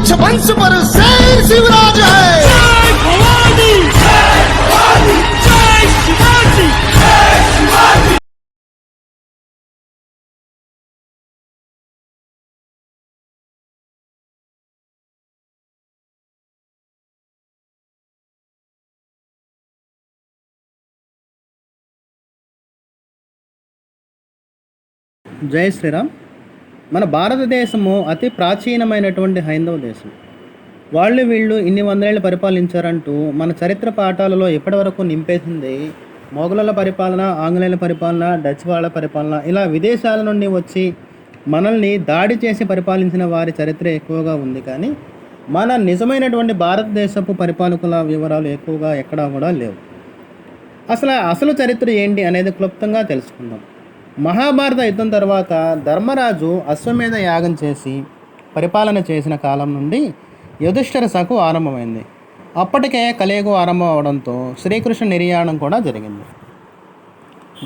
राज वंश पर शेर शिवराज है। जय श्री जय మన భారతదేశము అతి ప్రాచీనమైనటువంటి హైందవ దేశం. వాళ్ళు వీళ్ళు ఇన్ని వందలేళ్ళు పరిపాలించారంటూ మన చరిత్ర పాఠాలలో ఇప్పటివరకు నింపేసింది మొఘలుల పరిపాలన ఆంగ్లేయుల పరిపాలన డచ్ వాళ్ళ పరిపాలన ఇలా విదేశాల నుండి వచ్చి మనల్ని దాడి చేసి పరిపాలించిన వారి చరిత్ర ఎక్కువగా ఉంది. కానీ మన నిజమైనటువంటి భారతదేశపు పరిపాలకుల వివరాలు ఎక్కువగా ఎక్కడా కూడా లేవు. అసలు అసలు చరిత్ర ఏంటి అనేది క్లుప్తంగా తెలుసుకుందాం. మహాభారత యుద్ధం తర్వాత ధర్మరాజు అశ్వమేధ యాగం చేసి పరిపాలన చేసిన కాలం నుండి యుధిష్ఠిర సకు ఆరంభమైంది. అప్పటికే కలియుగం ఆరంభం అవడంతో శ్రీకృష్ణ నిర్యాణం కూడా జరిగింది.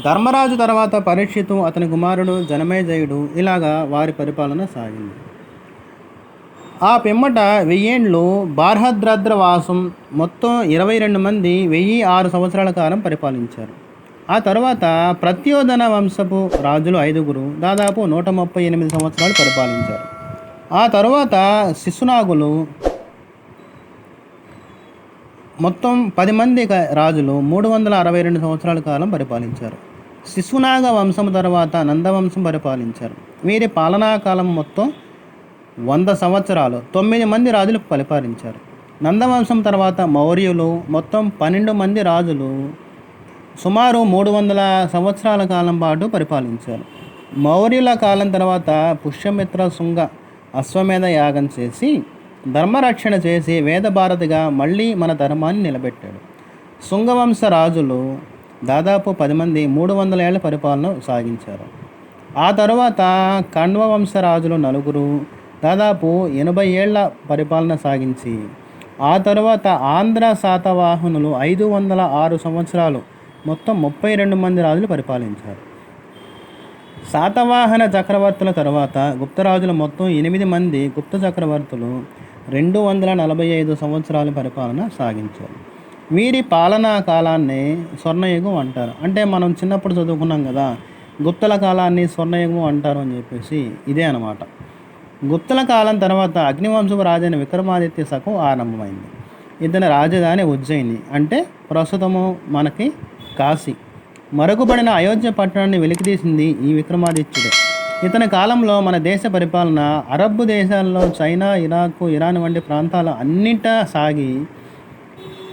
ధర్మరాజు తర్వాత పరీక్షితు అతని కుమారుడు జనమేజయుడు ఇలాగా వారి పరిపాలన సాగింది. ఆ పిమ్మట వెయ్యేండ్లు బార్హద్రాద్ర వాసం మొత్తం ఇరవై రెండు మంది వెయ్యి ఆరు సంవత్సరాల కాలం పరిపాలించారు. ఆ తర్వాత ప్రత్యోధన వంశపు రాజులు ఐదుగురు దాదాపు నూట ముప్పై ఎనిమిది సంవత్సరాలు పరిపాలించారు. ఆ తర్వాత శిశునాగులు మొత్తం పది మంది రాజులు మూడు వందల అరవై రెండు సంవత్సరాల కాలం పరిపాలించారు. శిశునాగ వంశం తర్వాత నందవంశం పరిపాలించారు. వీరి పాలనా కాలం మొత్తం వంద సంవత్సరాలు తొమ్మిది మంది రాజులు పరిపాలించారు. నందవంశం తర్వాత మౌర్యులు మొత్తం పన్నెండు మంది రాజులు సుమారు మూడు వందల సంవత్సరాల కాలం పాటు పరిపాలించారు. మౌర్యుల కాలం తర్వాత పుష్యమిత్ర శుంగ అశ్వమేధ యాగం చేసి ధర్మరక్షణ చేసి వేదభారతిగా మళ్ళీ మన ధర్మాన్ని నిలబెట్టాడు. శుంగవంశ రాజులు దాదాపు పది మంది మూడు వందల ఏళ్ళ పరిపాలన సాగించారు. ఆ తరువాత కణ్వ వంశ రాజులు నలుగురు దాదాపు ఎనభై ఏళ్ళ పరిపాలన సాగించి ఆ తరువాత ఆంధ్ర శాతవాహనులు ఐదు వందల ఆరు సంవత్సరాలు మొత్తం ముప్పై రెండు మంది రాజులు పరిపాలించారు. శాతవాహన చక్రవర్తుల తర్వాత గుప్తరాజుల మొత్తం ఎనిమిది మంది గుప్త చక్రవర్తులు రెండు వందల నలభై ఐదు సంవత్సరాల పరిపాలన సాగించారు. వీరి పాలనా కాలాన్ని స్వర్ణయుగం అంటారు. అంటే మనం చిన్నప్పుడు చదువుకున్నాం కదా గుప్తల కాలాన్ని స్వర్ణయుగం అంటారు అని చెప్పేసి ఇదే అనమాట గుప్తల కాలం తర్వాత అగ్నివంశపు రాజైన విక్రమాదిత్య శకం ఆరంభమైంది. ఇతని రాజధాని ఉజ్జయిని. అంటే ప్రస్తుతము మనకి కాశీ. మరుగుపడిన అయోధ్య పట్టణాన్ని వెలికితీసింది ఈ విక్రమాదిత్యుడే. ఇతని కాలంలో మన దేశ పరిపాలన అరబ్ దేశాల్లో చైనా ఇరాక్ ఇరాన్ వంటి ప్రాంతాల అన్నిటా సాగి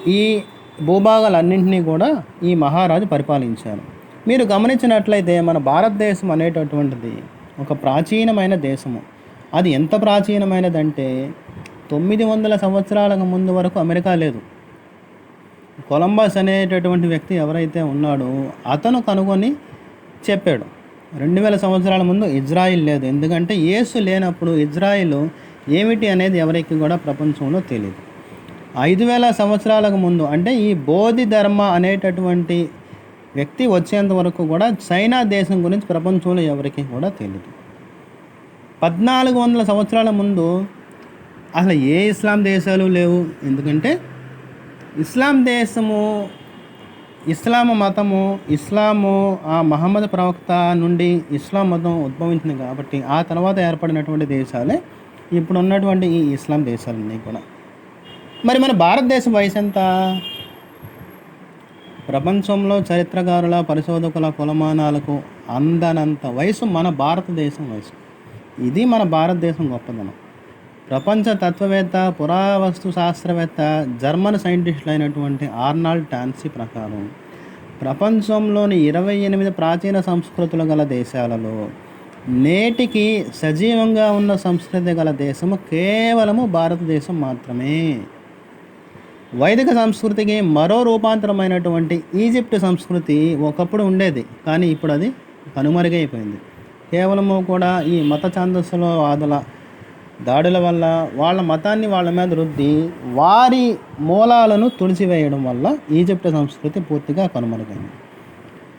ఈ భూభాగాలన్నింటినీ కూడా ఈ మహారాజు పరిపాలించారు. మీరు గమనించినట్లయితే మన భారతదేశం అనేటటువంటిది ఒక ప్రాచీనమైన దేశము. అది ఎంత ప్రాచీనమైనదంటే తొమ్మిది వందల సంవత్సరాలకు ముందు వరకు అమెరికా లేదు. కొలంబస్ అనేటటువంటి వ్యక్తి ఎవరైతే ఉన్నాడో అతను కనుగొని చెప్పాడు. రెండు వేల సంవత్సరాల ముందు ఇజ్రాయిల్ లేదు. ఎందుకంటే యేసు లేనప్పుడు ఇజ్రాయిల్ ఏమిటి అనేది ఎవరికి కూడా ప్రపంచంలో తెలియదు ఐదు వేల సంవత్సరాలకు ముందు అంటే ఈ బోధి ధర్మ అనేటటువంటి వ్యక్తి వచ్చేంత వరకు కూడా చైనా దేశం గురించి ప్రపంచంలో ఎవరికి కూడా తెలియదు పద్నాలుగు వందల సంవత్సరాల ముందు అసలు ఏ ఇస్లాం దేశాలు లేవు. ఎందుకంటే ఇస్లాం దేశము ఇస్లాం మతము ఇస్లాము ఆ మహమ్మద్ ప్రవక్త నుండి ఇస్లాం మతం ఉద్భవించింది కాబట్టి ఆ తర్వాత ఏర్పడినటువంటి దేశాలే ఇప్పుడు ఉన్నటువంటి ఈ ఇస్లాం దేశాలన్నీ కూడా. మరి మన భారతదేశం వయసు ఎంత? ప్రపంచంలో చరిత్రకారుల పరిశోధకుల కులమానాలకు అందనంత వయసు మన భారతదేశం వయసు. ఇది మన భారతదేశం గొప్పదనం ప్రపంచ తత్వవేత్త పురావస్తు శాస్త్రవేత్త జర్మన్ సైంటిస్టులు అయినటువంటి ఆర్నాల్డ్ టాన్సీ ప్రకారం ప్రపంచంలోని ఇరవై ఎనిమిది ప్రాచీన సంస్కృతులు గల దేశాలలో నేటికి సజీవంగా ఉన్న సంస్కృతి గల దేశము కేవలము భారతదేశం మాత్రమే. వైదిక సంస్కృతికి మరో రూపాంతరమైనటువంటి ఈజిప్ట్ సంస్కృతి ఒకప్పుడు ఉండేది కానీ ఇప్పుడు అది కనుమరుగైపోయింది. కేవలము కూడా ఈ మత ఛాందస్సులో వాదుల దాడుల వల్ల వాళ్ళ మతాన్ని వాళ్ళ మీద రుద్ది వారి మూలాలను తుడిచివేయడం వల్ల ఈజిప్ట్ సంస్కృతి పూర్తిగా కనుమరుగైంది.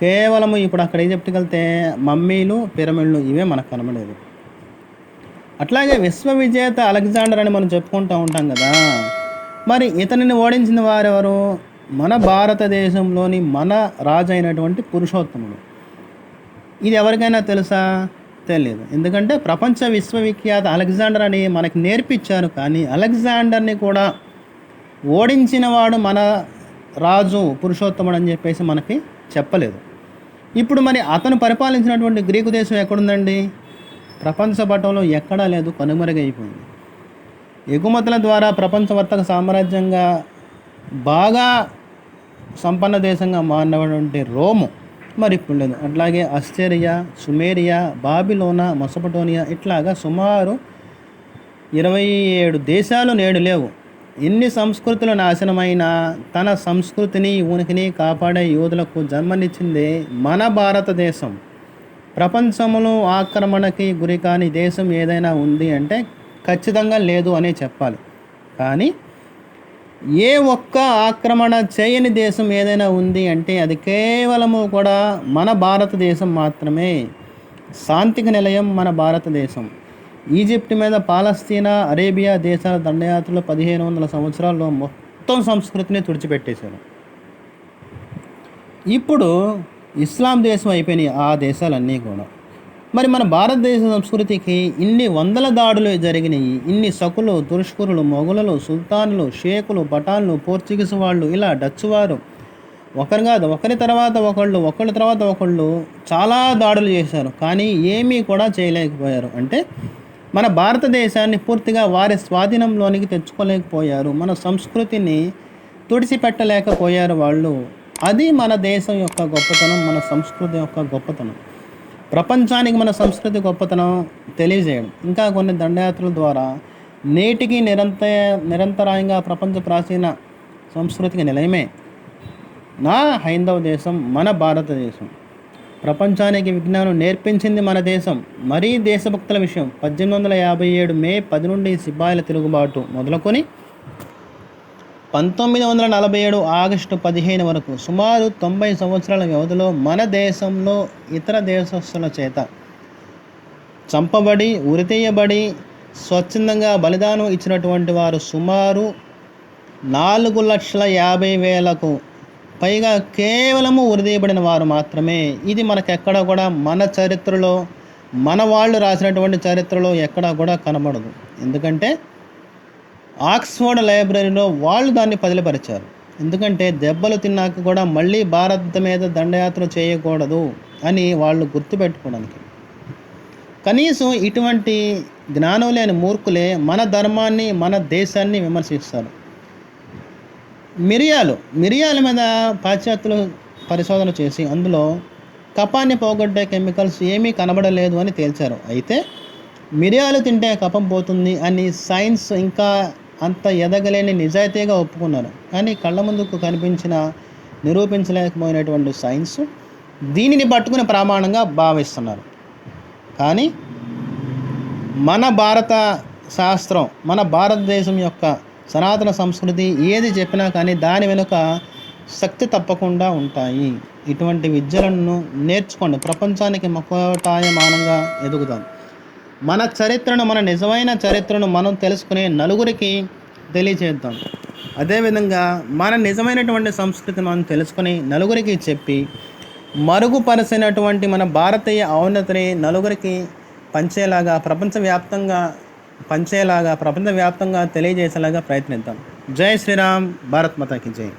కేవలము ఇప్పుడు అక్కడ ఈజిప్ట్కి వెళ్తే మమ్మీలు పిరమిడ్లు ఇవే మనకు కనబడేది. అట్లాగే విశ్వ విజేత అలెగ్జాండర్ అని మనం చెప్పుకుంటూ ఉంటాం కదా మరి ఇతనిని ఓడించిన వారెవరు? మన భారతదేశంలోని మన రాజు అయినటువంటి పురుషోత్తముడు. ఇది ఎవరికైనా తెలుసా? తెలియదు ఎందుకంటే ప్రపంచ విశ్వవిఖ్యాత అలెగ్జాండర్ అని మనకి నేర్పించారు కానీ అలెగ్జాండర్ని కూడా ఓడించిన వాడు మన రాజు పురుషోత్తముడు అని చెప్పేసి మనకి చెప్పలేదు. ఇప్పుడు మరి అతను పరిపాలించినటువంటి గ్రీకు దేశం ఎక్కడుందండి? ప్రపంచ పటంలో ఎక్కడా లేదు కనుమరుగైపోయింది. ఎగుమతుల ద్వారా ప్రపంచ వర్తక సామ్రాజ్యంగా బాగా సంపన్న దేశంగా మారినటువంటి రోము మరి అట్లాగే అస్టేరియా సుమేరియా బాబిలోనా మొసపటోనియా ఇట్లాగా సుమారు ఇరవై ఏడు దేశాలు నేడు లేవు. ఎన్ని సంస్కృతులు నాశనమైన తన సంస్కృతిని ఉనికిని కాపాడే యోధులకు జన్మనిచ్చిందే మన భారతదేశం. ప్రపంచంలో ఆక్రమణకి గురి కాని దేశం ఏదైనా ఉంది అంటే ఖచ్చితంగా లేదు అనే చెప్పాలి. కానీ ఏ ఒక్క ఆక్రమణ చేయని దేశం ఏదైనా ఉంది అంటే అది కేవలము కూడా మన భారతదేశం మాత్రమే. శాంతికి నిలయం మన భారతదేశం. ఈజిప్ట్ మీద పాలస్తీనా అరేబియా దేశాల దండయాత్రలు పదిహేను వందల సంవత్సరాల్లో మొత్తం సంస్కృతిని తుడిచిపెట్టేశారు. ఇప్పుడు ఇస్లాం దేశం అయిపోయినాయి ఆ దేశాలన్నీ కూడా. మరి మన భారతదేశ సంస్కృతికి ఇన్ని వందల దాడులు జరిగినాయి. ఇన్ని సకులు తురుష్కురులు మొఘలులు సుల్తానులు షేకులు పఠాన్లు పోర్చుగీస్ వాళ్ళు ఇలా డచ్ వారు. ఒకరు కాదు ఒకరి తర్వాత ఒకళ్ళు ఒకళ్ళ తర్వాత ఒకళ్ళు చాలా దాడులు చేశారు. కానీ ఏమీ కూడా చేయలేకపోయారు. అంటే మన భారతదేశాన్ని పూర్తిగా వారి స్వాధీనంలోనికి తెచ్చుకోలేకపోయారు. మన సంస్కృతిని తుడిచిపెట్టలేకపోయారు వాళ్ళు. అది మన దేశం యొక్క గొప్పతనం మన సంస్కృతి యొక్క గొప్పతనం. ప్రపంచానికి మన సంస్కృతి గొప్పతనం తెలియజేయడం. ఇంకా కొన్ని దండయాత్రల ద్వారా నేటికి నిరంతర నిరంతరాయంగా ప్రపంచ ప్రాచీన సంస్కృతికి నిలయమే నా హైందవ దేశం మన భారతదేశం. ప్రపంచానికి విజ్ఞానం నేర్పించింది మన దేశం. మరీ దేశభక్తుల విషయం. పద్దెనిమిది వందల యాభై ఏడు మే పది నుండి సిపాయిల తిరుగుబాటు మొదలుకొని పంతొమ్మిది వందల నలభై ఏడు ఆగస్టు పదిహేను వరకు సుమారు తొంభై సంవత్సరాల వ్యవధిలో మన దేశంలో ఇతర దేశస్తుల చేత చంపబడి ఉరితీయబడి స్వచ్ఛందంగా బలిదానం ఇచ్చినటువంటి వారు సుమారు నాలుగు లక్షల యాభై వేలకు పైగా కేవలము ఉరిదీయబడిన వారు మాత్రమే. ఇది మనకెక్కడ కూడా మన చరిత్రలో మన వాళ్ళు రాసినటువంటి చరిత్రలో ఎక్కడా కూడా కనబడదు. ఎందుకంటే ఆక్స్ఫర్డ్ లైబ్రరీలో వాళ్ళు దాన్ని పదిలిపరిచారు. ఎందుకంటే దెబ్బలు తిన్నాక కూడా మళ్ళీ భారత్ మీద దండయాత్ర చేయకూడదు అని వాళ్ళు గుర్తుపెట్టుకోవడానికి. కనీసం ఇటువంటి జ్ఞానం లేని మూర్ఖులే మన ధర్మాన్ని మన దేశాన్ని విమర్శిస్తారు. మిరియాలు మిరియాల మీద పాశ్చాత్యులు పరిశోధన చేసి అందులో కపాన్ని పోగొట్టే కెమికల్స్ ఏమీ కనబడలేదు అని తేల్చారు. అయితే మిరియాలు తింటే కపం పోతుంది అని సైన్స్ ఇంకా అంత ఎదగలేని నిజాయితీగా ఒప్పుకున్నారు. కానీ కళ్ళ ముందుకు కనిపించిన నిరూపించలేకపోయినటువంటి సైన్స్ దీనిని పట్టుకుని ప్రమాణంగా భావిస్తున్నారు. కానీ మన భారత శాస్త్రం మన భారతదేశం యొక్క సనాతన సంస్కృతి ఏది చెప్పినా కానీ దాని వెనుక శక్తి తప్పకుండా ఉంటాయి. ఇటువంటి విద్యలను నేర్చుకోండి. ప్రపంచానికి మకోటాయమానంగా ఎదుగుతాం మన చరిత్రను మన నిజమైన చరిత్రను మనం తెలుసుకునే నలుగురికి తెలియజేద్దాం. అదేవిధంగా మన నిజమైనటువంటి సంస్కృతిని మనం తెలుసుకొని నలుగురికి చెప్పి మరుగుపరిచినటువంటి మన భారతీయ ఔన్నతిని నలుగురికి పంచేలాగా ప్రపంచవ్యాప్తంగా పంచేలాగా ప్రపంచవ్యాప్తంగా తెలియజేసేలాగా ప్రయత్నిద్దాం. జై శ్రీరామ్ భారత్ మాతాకి జై.